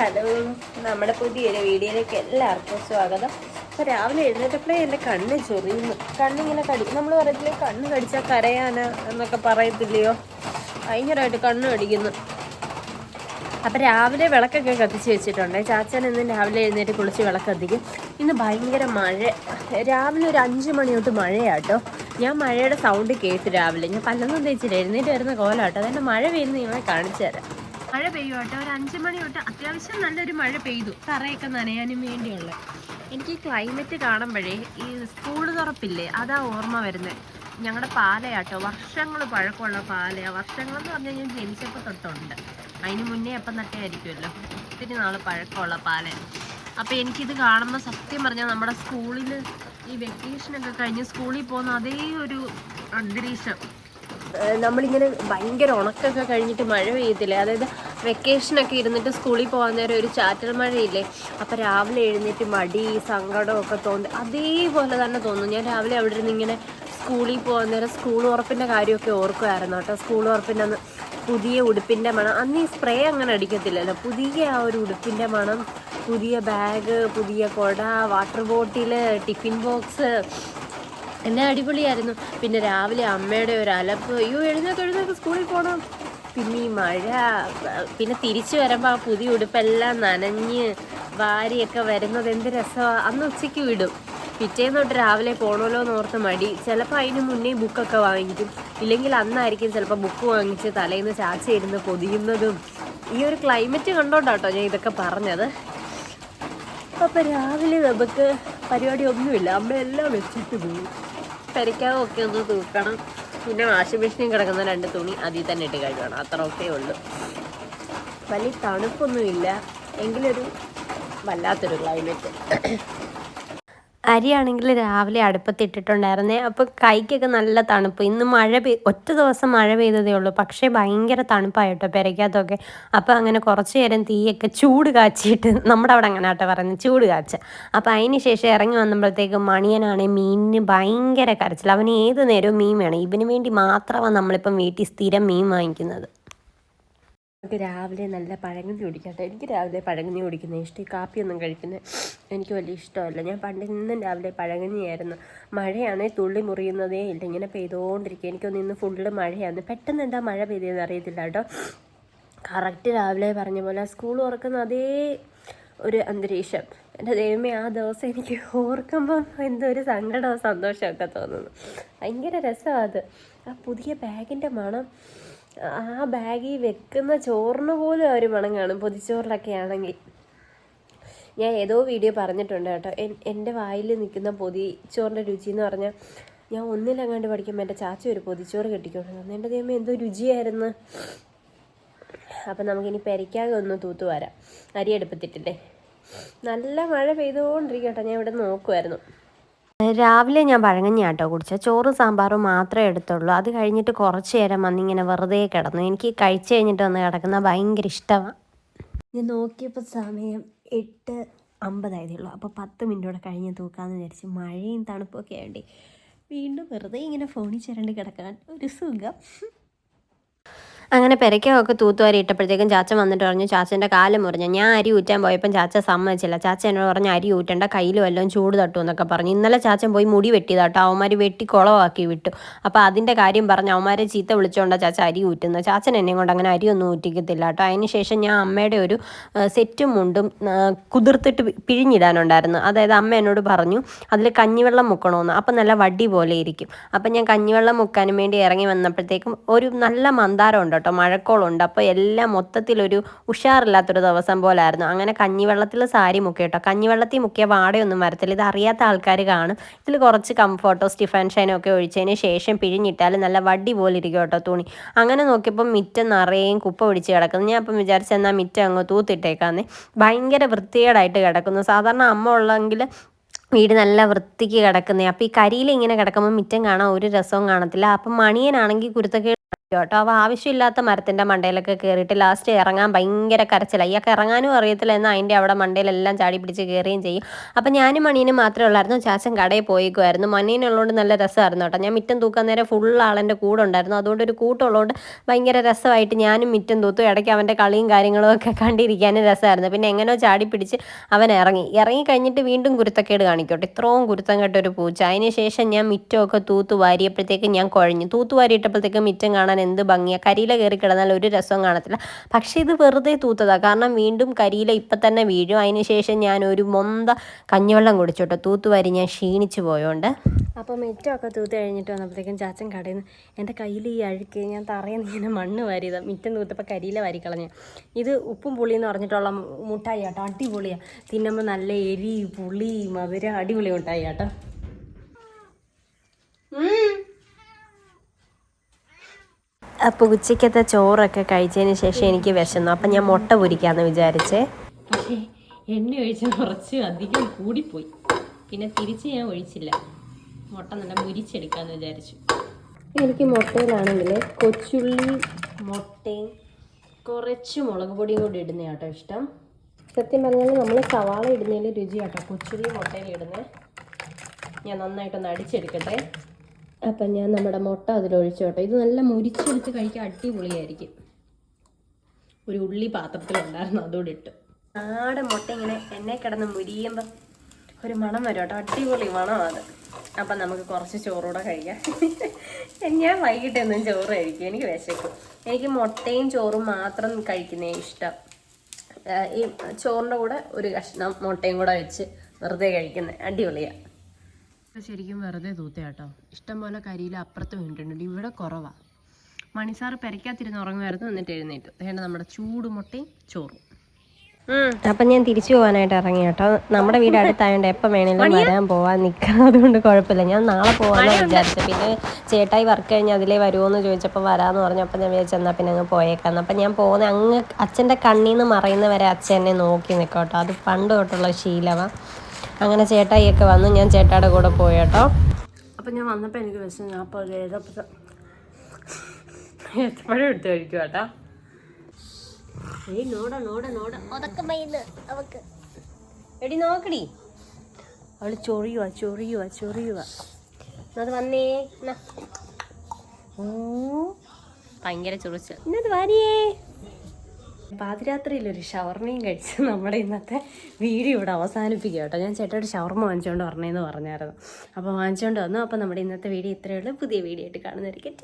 Hello നമ്മുടെ പുതിയൊരു വീഡിയോയിലേക്ക് എല്ലാവർക്കും സ്വാഗതം. അപ്പോൾ രാവിലെ എഴുന്നേറ്റപ്പോഴേ എന്റെ കണ്ണ് ചൊറിയുന്നു. കണ്ണിങ്ങനെ കടി നമ്മൾ പറയത്തില്ലേ കണ്ണ് കടിച്ചാൽ കരയാന എന്നൊക്കെ പറയത്തില്ലയോ? ഭയങ്കരമായിട്ട് കണ്ണ് കടിക്കുന്നു. അപ്പോൾ രാവിലെ വിളക്കൊക്കെ കത്തിച്ച് വെച്ചിട്ടുണ്ട്. ചാച്ചൻ ഇന്ന് രാവിലെ എഴുന്നേറ്റ് കുളിച്ച് വിളക്ക് കത്തിക്കും. ഇന്ന് ഭയങ്കര മഴ. രാവിലെ ഒരു അഞ്ച് മണി തൊട്ട് മഴയാട്ടോ. ഞാൻ മഴയുടെ സൗണ്ട് കേട്ട് രാവിലെ. ഞാൻ പല്ലൊന്നും തേച്ചില്ല. എഴുന്നേറ്റ് വരുന്ന കോലാട്ടോ. അതെന്റെ മഴ പെയ്യുന്ന നിങ്ങളെ കാണിച്ചു തരാം. മഴ പെയ്യുവാട്ടോ ഒരു അഞ്ച് മണി തൊട്ട് അത്യാവശ്യം നല്ലൊരു മഴ പെയ്തു. തറയൊക്കെ നനയാനും വേണ്ടിയുള്ള. എനിക്ക് ക്ലൈമറ്റ് കാണുമ്പോഴേ ഈ സ്കൂൾ തുറപ്പില്ലേ അതാ ഓർമ്മ വരുന്നത് ഞങ്ങളുടെ പാലയാട്ടോ വർഷങ്ങൾ പഴക്കമുള്ള പാലയാ. വർഷങ്ങളെന്ന് പറഞ്ഞാൽ ഞാൻ ജനിച്ചപ്പോൾ തൊട്ടുണ്ട്. അതിന് മുന്നേ അപ്പം നട്ടേ ആയിരിക്കുമല്ലോ ഒത്തിരി നാൾ പഴക്കമുള്ള പാല അപ്പോൾ എനിക്കിത് കാണുമ്പോൾ സത്യം പറഞ്ഞാൽ നമ്മുടെ സ്കൂളിൽ ഈ വെക്കേഷനൊക്കെ കഴിഞ്ഞ് സ്കൂളിൽ പോകുന്ന അതേ ഒരു അന്തരീക്ഷം. നമ്മളിങ്ങനെ ഭയങ്കര ഉണക്കൊക്കെ കഴിഞ്ഞിട്ട് മഴ പെയ്യത്തില്ലേ? അതായത് വെക്കേഷനൊക്കെ ഇരുന്നിട്ട് സ്കൂളിൽ പോകാൻ നേരം ഒരു ചാറ്റൽ മഴയില്ലേ? അപ്പോൾ രാവിലെ എഴുന്നേറ്റ് മടി സങ്കടമൊക്കെ തോന്നി. അതേപോലെ തന്നെ തോന്നും ഞാൻ രാവിലെ അവിടെ ഇരുന്ന് ഇങ്ങനെ സ്കൂളിൽ പോകാൻ നേരം സ്കൂൾ ഉറപ്പിന്റെ കാര്യമൊക്കെ ഓർക്കുമായിരുന്നു കേട്ടോ. സ്കൂൾ ഉറപ്പിന്റെ അന്ന് പുതിയ ഉടുപ്പിന്റെ മണം. അന്ന് ഈ സ്പ്രേ അങ്ങനെ അടിക്കത്തില്ലല്ലോ. പുതിയ ആ ഒരു ഉടുപ്പിന്റെ മണം പുതിയ ബാഗ് പുതിയ കുട വാട്ടർ ബോട്ടിൽ ടിഫിൻ ബോക്സ് എന്നെ അടിപൊളിയായിരുന്നു. പിന്നെ രാവിലെ അമ്മയുടെ ഒരു അലപ്പ് അയ്യോ എഴുന്നേക്ക് എഴുന്നേക്ക് സ്കൂളിൽ പോകണം പിന്നെ ഈ മഴ പിന്നെ തിരിച്ചു വരുമ്പോൾ ആ പുതിയ ഉടുപ്പെല്ലാം നനഞ്ഞ് വാരിയൊക്കെ വരുന്നത് എന്ത് രസമാണ് അന്ന് ഉച്ചയ്ക്ക് വിടും. പിറ്റേന്ന് തൊട്ട് രാവിലെ പോകണമല്ലോ എന്ന് ഓർത്ത് മടി. ചിലപ്പോൾ അതിന് മുന്നേ ബുക്കൊക്കെ വാങ്ങിക്കും. ഇല്ലെങ്കിൽ അന്നായിരിക്കും ചിലപ്പോൾ ബുക്ക് വാങ്ങിച്ച് തലേന്ന് ചാച്ച ഇരുന്ന് പൊതിയുന്നതും ഈ ഒരു ക്ലൈമറ്റ് കണ്ടോണ്ടാട്ടോ ഞാൻ ഇതൊക്കെ പറഞ്ഞത്. അപ്പോൾ രാവിലെ നമുക്ക് പരിപാടി ഒന്നുമില്ല. അമ്മയെല്ലാം വെച്ചിട്ട് പോകും പെരയ്ക്കാവൊക്കെ ഒന്ന് തൂക്കണം. പിന്നെ വാഷിംഗ് മെഷീനിൽ കിടക്കുന്ന രണ്ട് തുണി അതിൽ തന്നെ ഇട്ട് കഴുകണം. ഒക്കെ ഉള്ളൂ. വലിയ തണുപ്പൊന്നുമില്ല. എങ്കിലൊരു വല്ലാത്തൊരു ക്ലൈമറ്റ് അരിയാണെങ്കിൽ രാവിലെ അടുപ്പത്തിട്ടിട്ടുണ്ടായിരുന്നേ അപ്പോൾ കൈക്കൊക്കെ നല്ല തണുപ്പ്. ഇന്ന് മഴ പെയ് ഒറ്റ ദിവസം മഴ പെയ്തതേ ഉള്ളൂ. പക്ഷേ ഭയങ്കര തണുപ്പായിട്ടോ പെരയ്ക്കകത്തൊക്കെ. അപ്പോൾ അങ്ങനെ കുറച്ച് നേരം തീയൊക്കെ ചൂട് കാച്ചിയിട്ട് നമ്മുടെ അവിടെ അങ്ങനെ ആട്ടോ പറയുന്നത് ചൂട് കാച്ച. അപ്പോൾ അതിന് ശേഷം ഇറങ്ങി വന്നപ്പോഴത്തേക്ക് മണിയനാണെങ്കിൽ മീനിന് ഭയങ്കര കരച്ചിൽ. അവന് ഏത് നേരവും മീൻ വേണം. ഇവന് വേണ്ടി മാത്രമാണ് നമ്മളിപ്പം വീട്ടിൽ സ്ഥിരം മീൻ വാങ്ങിക്കുന്നത്. നമുക്ക് രാവിലെ നല്ല പഴങ്കഞ്ഞി കുടിക്കട്ടെ. എനിക്ക് രാവിലെ പഴങ്കഞ്ഞി കുടിക്കുന്നത് ഇഷ്ടം. ഈ കാപ്പിയൊന്നും കഴിക്കുന്നത് എനിക്ക് വലിയ ഇഷ്ടമല്ല. ഞാൻ പണ്ട് ഇന്നും രാവിലെ പഴങ്കഞ്ഞിയായിരുന്നു. മഴയാണെങ്കിൽ തുള്ളി മുറിയുന്നതേ ഇല്ല. ഇങ്ങനെ പെയ്തുകൊണ്ടിരിക്കുക എനിക്കൊന്ന് ഇന്ന് ഫുള്ള് മഴയാണ് പെട്ടെന്ന് എന്താ മഴ പെയ്തതെന്ന് അറിയത്തില്ല കേട്ടോ. കറക്റ്റ് രാവിലെ പറഞ്ഞ പോലെ സ്കൂൾ തുറക്കുന്ന അതേ ഒരു അന്തരീക്ഷം. എന്റെ ദൈവമേ ആ ദിവസം എനിക്ക് ഓർക്കുമ്പം എന്തോ ഒരു സങ്കടവും സന്തോഷമൊക്കെ തോന്നുന്നു. ഭയങ്കര രസമാണ് അത്. ആ പുതിയ ബാഗിന്റെ മണം ആ ബാഗിൽ വെക്കുന്ന ചോറിന് പോലും ഒരു മണം കാണും. പൊതിച്ചോറിലൊക്കെ ആണെങ്കിൽ. ഞാൻ ഏതോ വീഡിയോ പറഞ്ഞിട്ടുണ്ട് കേട്ടോ. എന്റെ വായിൽ നിൽക്കുന്ന പൊതിച്ചോറിന്റെ രുചി എന്ന് പറഞ്ഞാൽ ഞാൻ ഒന്നിലങ്ങാണ്ട് പഠിക്കുമ്പോൾ എന്റെ ചാച്ച ഒരു പൊതിച്ചോറ് കെട്ടിക്കൊണ്ട് തന്നെ. എന്റെ ദൈവം എന്തോ രുചിയായിരുന്നു. അപ്പം നമുക്കിനി പെരയ്ക്കാകെ ഒന്ന് തൂത്തു വരാം. അരി എടുപ്പത്തിട്ടില്ലേ നല്ല മഴ പെയ്തുകൊണ്ടിരിക്കട്ടെ ഞാൻ ഇവിടെ നോക്കുമായിരുന്നു രാവിലെ ഞാൻ പഴങ്ങഞ്ഞ ആട്ടോ കുടിച്ച. ചോറും സാമ്പാറും മാത്രമേ എടുത്തുള്ളൂ. അത് കഴിഞ്ഞിട്ട് കുറച്ച് നേരം വന്നിങ്ങനെ വെറുതെ കിടന്നു. എനിക്ക് കഴിച്ചു കഴിഞ്ഞിട്ട് വന്ന് കിടക്കുന്ന ഭയങ്കര ഇഷ്ടമാണ് ഞാൻ നോക്കിയപ്പോൾ സമയം എട്ട് അമ്പതായതേ അപ്പോൾ പത്ത് മിനിറ്റോടെ കഴിഞ്ഞ് തൂക്കാമെന്ന് വിചാരിച്ച് മഴയും തണുപ്പൊക്കെ ആയതുകൊണ്ട് വീണ്ടും വെറുതെ ഇങ്ങനെ ഫോണിൽ ചേരേണ്ടി കിടക്കാൻ ഒരു സുഖം. അങ്ങനെ പെരയ്ക്കൊക്കെ തൂത്തുവാരി ഇട്ടപ്പോഴത്തേക്കും ചാച്ച വന്നിട്ട് പറഞ്ഞു ചാച്ചന്റെ കാലം മുറിഞ്ഞു. ഞാൻ അരി ഊറ്റാൻ പോയപ്പം ചാച്ച സമ്മതിച്ചില്ല. ചാച്ച എന്നോട് പറഞ്ഞു അരി ഊറ്റണ്ട കയ്യിൽ വല്ലതും ചൂട് തട്ടു എന്നൊക്കെ പറഞ്ഞു. ഇന്നലെ ചാച്ചൻ പോയി മുടി വെട്ടിയതാട്ടോ അവന്മാർ വെട്ടി കുളവാക്കി വിട്ടു. അപ്പോൾ അതിന്റെ കാര്യം പറഞ്ഞു അവന്മാരെ ചീത്ത വിളിച്ചുകൊണ്ടാണ് ചാച്ച അരി ഊറ്റുന്നത്. ചാച്ചൻ എന്നെ കൊണ്ട് അങ്ങനെ അരിയൊന്നും ഊറ്റിക്കത്തില്ല കേട്ടോ. അതിന് ശേഷം ഞാൻ അമ്മയുടെ ഒരു സെറ്റും മുണ്ടും കുതിർത്തിട്ട് പിഴിഞ്ഞിടാനുണ്ടായിരുന്നു. അതായത് അമ്മ എന്നോട് പറഞ്ഞു അതിൽ കഞ്ഞിവെള്ളം മുക്കണമെന്ന് അപ്പം നല്ല വടി പോലെ ഇരിക്കും. അപ്പം ഞാൻ കഞ്ഞിവെള്ളം മുക്കാനും വേണ്ടി ഇറങ്ങി വന്നപ്പോഴത്തേക്കും ഒരു നല്ല മന്ദാരം ഉണ്ട് കേട്ടോ. മഴക്കോളുണ്ട്. അപ്പോൾ എല്ലാം മൊത്തത്തിലൊരു ഉഷാറില്ലാത്തൊരു ദിവസം പോലെ ആയിരുന്നു അങ്ങനെ കഞ്ഞിവെള്ളത്തിൽ സാരി മുക്കി കേട്ടോ. കഞ്ഞിവെള്ളത്തിൽ മുക്കിയ വാടയൊന്നും വരത്തില്ല. ഇത് അറിയാത്ത ആൾക്കാർ കാണും. ഇതിൽ കുറച്ച് കംഫോർട്ടോ സ്റ്റിഫൻ ഷൈനോ ഒക്കെ ഒഴിച്ചതിന് ശേഷം പിഴിഞ്ഞിട്ടാൽ നല്ല വടി പോലെ ഇരിക്കും കേട്ടോ തുണി. അങ്ങനെ നോക്കിയപ്പോൾ മിറ്റം നിറയും കുപ്പ പിടിച്ച് കിടക്കുന്നു. ഞാൻ അപ്പം വിചാരിച്ചു എന്നാൽ മിറ്റം അങ്ങ് തൂത്തിട്ടേക്കാന്നേ. ഭയങ്കര വൃത്തികേടായിട്ട് കിടക്കുന്നു. സാധാരണ അമ്മ ഉള്ളെങ്കിൽ വീട് നല്ല വൃത്തിക്ക് കിടക്കുന്നേ. അപ്പോൾ ഈ കരിയിൽ ഇങ്ങനെ കിടക്കുമ്പോൾ മിറ്റം കാണാൻ ഒരു രസവും കാണത്തില്ല. അപ്പം മണിയനാണെങ്കിൽ കുരുത്തക്കേട് കേട്ടോ. അപ്പോൾ ആവശ്യമില്ലാത്ത മരത്തിന്റെ മണ്ടയിലൊക്കെ കയറിയിട്ട് ലാസ്റ്റ് ഇറങ്ങാൻ ഭയങ്കര കരച്ചിലായി ഇയാൾക്ക് ഇറങ്ങാനും അറിയത്തില്ല. എന്നാൽ അതിന്റെ അവിടെ മണ്ടയിലെല്ലാം ചാടി പിടിച്ച് കയറുകയും ചെയ്യും. അപ്പം ഞാനും മണീനും മാത്രമേ ഉള്ളായിരുന്നു. ചാച്ചൻ കടയിൽ പോയിക്കുമായിരുന്നു മണീനുള്ളതുകൊണ്ട് നല്ല രസമായിരുന്നു കേട്ടോ. ഞാൻ മിറ്റം തൂക്കാൻ നേരെ ഫുൾ ആളെന്റെ കൂടെ ഉണ്ടായിരുന്നു. അതുകൊണ്ട് ഒരു കൂട്ടമുള്ളതുകൊണ്ട് ഭയങ്കര രസമായിട്ട് ഞാനും മിറ്റം തൂത്തു. ഇടയ്ക്ക് അവന്റെ കളിയും കാര്യങ്ങളും ഒക്കെ കണ്ടിരിക്കാനും രസമായിരുന്നു. പിന്നെ എങ്ങനെയോ ചാടി പിടിച്ച് അവൻ ഇറങ്ങി. ഇറങ്ങി കഴിഞ്ഞിട്ട് വീണ്ടും കുരുത്തക്കേട് കാണിക്കോട്ടെ. ഇത്രയും കുരുത്തം കേട്ട ഒരു പൂച്ച. അതിന് ശേഷം ഞാൻ മിറ്റമൊക്കെ തൂത്തു വാരിയപ്പോഴത്തേക്ക് ഞാൻ കുഴഞ്ഞു. തൂത്തു വാരിയിട്ടപ്പോഴത്തേക്ക് മിറ്റം കാണാൻ എന്ത് ഭംഗിയാണ് കരിയില കയറി കിടന്നാൽ ഒരു രസവും കാണത്തില്ല. പക്ഷേ ഇത് വെറുതെ തൂത്തതാണ് കാരണം വീണ്ടും കരിയില ഇപ്പം തന്നെ വീഴും. അതിന് ശേഷം ഞാൻ ഒരു മൊന്ത കഞ്ഞിവെള്ളം കുടിച്ചോട്ടോ. തൂത്തുവാരി ഞാൻ ക്ഷീണിച്ചു പോയോണ്ട്. അപ്പോൾ മിറ്റമൊക്കെ തൂത്ത് കഴിഞ്ഞിട്ട് വന്നപ്പോഴത്തേക്കും ചാച്ചൻ കടയിൽ നിന്ന് എന്റെ കയ്യിൽ ഈ അഴുക്ക് ഞാൻ തറയിൽ നിന്ന് ഇങ്ങനെ മണ്ണ് വാരിയതാണ് മിറ്റം തൂത്തപ്പോൾ കരിയില വാരി കളഞ്ഞു ഇത് ഉപ്പും പുളി എന്ന് പറഞ്ഞിട്ടുള്ള മുട്ടായി കേട്ടോ. അടിപൊളിയാണ് തിന്നുമ്പോൾ നല്ല എരി പുളി മധുര അടിപൊളി മുട്ടായി കേട്ടോ. അപ്പോൾ ഉച്ചയ്ക്കത്തെ ചോറൊക്കെ കഴിച്ചതിന് ശേഷം എനിക്ക് വിശന്നു. അപ്പം ഞാൻ മുട്ട പൊരിക്കാമെന്ന് വിചാരിച്ചേ. പക്ഷേ എണ്ണ ഒഴിച്ച് കുറച്ച് അധികം കൂടിപ്പോയി. പിന്നെ തിരിച്ച് ഞാൻ ഒഴിച്ചില്ല. മുട്ട നല്ല മുരിച്ചെടുക്കാമെന്ന് വിചാരിച്ചു. എനിക്ക് മുട്ടയിലാണെങ്കിൽ കൊച്ചുള്ളി മുട്ടയും കുറച്ച് മുളക് പൊടിയും കൂടി ഇടുന്ന കേട്ടോ ഇഷ്ടം. സത്യം പറഞ്ഞാൽ നമ്മൾ സവാള ഇടുന്നതിൽ രുചി കേട്ടോ കൊച്ചുള്ളി മുട്ടയിൽ ഇടുന്നത് ഞാൻ നന്നായിട്ടൊന്ന് അടിച്ചെടുക്കട്ടെ. അപ്പം ഞാൻ നമ്മുടെ മുട്ട അതിലൊഴിച്ചോട്ടെ ഇത് നല്ല മുരിച്ചെടുത്ത് കഴിക്കാൻ അടിപൊളിയായിരിക്കും. ഒരു ഉള്ളി പാത്രത്തിലുണ്ടായിരുന്നു അതുകൂടി ഇട്ട്. നാടൻ മുട്ട ഇങ്ങനെ എന്നെ കിടന്ന് മുരിയുമ്പം ഒരു മണം വരും കേട്ടോ. അടിപൊളി മണമാണ് അപ്പം നമുക്ക് കുറച്ച് ചോറൂടെ കഴിക്കാം. ഞാൻ വൈകിട്ട് എന്നും ചോറ് കഴിക്കും എനിക്ക് വിശക്കും. എനിക്ക് മുട്ടയും ചോറും മാത്രം കഴിക്കുന്നേ ഇഷ്ടം. ഈ ചോറിന്റെ കൂടെ ഒരു കഷ്ണം മുട്ടയും കൂടെ വെച്ച് വെറുതെ കഴിക്കുന്നത് അടിപൊളിയാണ് ശരിക്കും വെറുതെ തൂത്തയാട്ടോ. ഇഷ്ടം പോലെ കരിയിൽ അപ്പുറത്ത് വീണിട്ടുണ്ട്. ഇവിടെ കുറവാണ് മണിസാറ് പെരക്കാത്തിരുന്ന് ഉറങ്ങുമായിരുന്നു എന്നിട്ട് എഴുന്നേറ്റു. വേണ്ട നമ്മുടെ ചൂട് ചൂടുമുട്ടയും ചോറും. അപ്പം ഞാൻ തിരിച്ചു പോകാനായിട്ട് ഇറങ്ങി കേട്ടോ. നമ്മുടെ വീട് അടുത്തായതുകൊണ്ട് എപ്പം വേണേലും വരാൻ പോവാൻ നിൽക്കാം അതുകൊണ്ട് കുഴപ്പമില്ല. ഞാൻ നാളെ പോകാമെന്ന് വിചാരിച്ചു. പിന്നെ ചേട്ടായി വർക്ക് കഴിഞ്ഞ് അതിലേ വരുമോന്ന് ചോദിച്ചപ്പോൾ വരാമെന്ന് പറഞ്ഞു. അപ്പം ഞാൻ വിചാരിച്ചു എന്നാൽ പിന്നെ അങ്ങ് പോയേക്കാം അപ്പം ഞാൻ പോകുന്ന അങ്ങ് അച്ഛന്റെ കണ്ണിൽ നിന്ന് മറയുന്നവരെ അച്ഛനെ എന്നെ നോക്കി നിൽക്കും കേട്ടോ. അത് പണ്ട് തൊട്ടുള്ള ശീലമാണ് അങ്ങനെ ചേട്ടായിയൊക്കെ വന്ന് ഞാൻ ചേട്ടായുടെ കൂടെ പോയേട്ടോ അപ്പം ഞാൻ വന്നപ്പോൾ എനിക്ക് വിശന്നു ഞാൻ അപ്പോൾ എപ്പോഴും എടുത്ത് കഴിക്കും കേട്ടോ ഏയ് നോട നോട നോട. അവക്ക്. എടി നോക്കടി. അവൾ ചൊറിയുക ചൊറിയുക ചൊറിയുക അത് വന്നേ. ഭയങ്കര ചൊറിച്ച് എന്നത് വാരിയേ പാതിരാത്രിയിൽ ഒരു ഷവർമയും കഴിച്ച് നമ്മുടെ ഇന്നത്തെ വീഡിയോ ഇവിടെ അവസാനിപ്പിക്കുക കേട്ടോ. ഞാൻ ചേട്ടയുടെ ഷവർമ വാങ്ങിച്ചുകൊണ്ട് വരണേന്ന് പറഞ്ഞായിരുന്നു. അപ്പോൾ വാങ്ങിച്ചുകൊണ്ട് വന്നു. അപ്പോൾ നമ്മുടെ ഇന്നത്തെ വീഡിയോ ഇത്രയേ ഉള്ളൂ. പുതിയ വീഡിയോ ആയിട്ട് കാണുന്നതായിരിക്കും.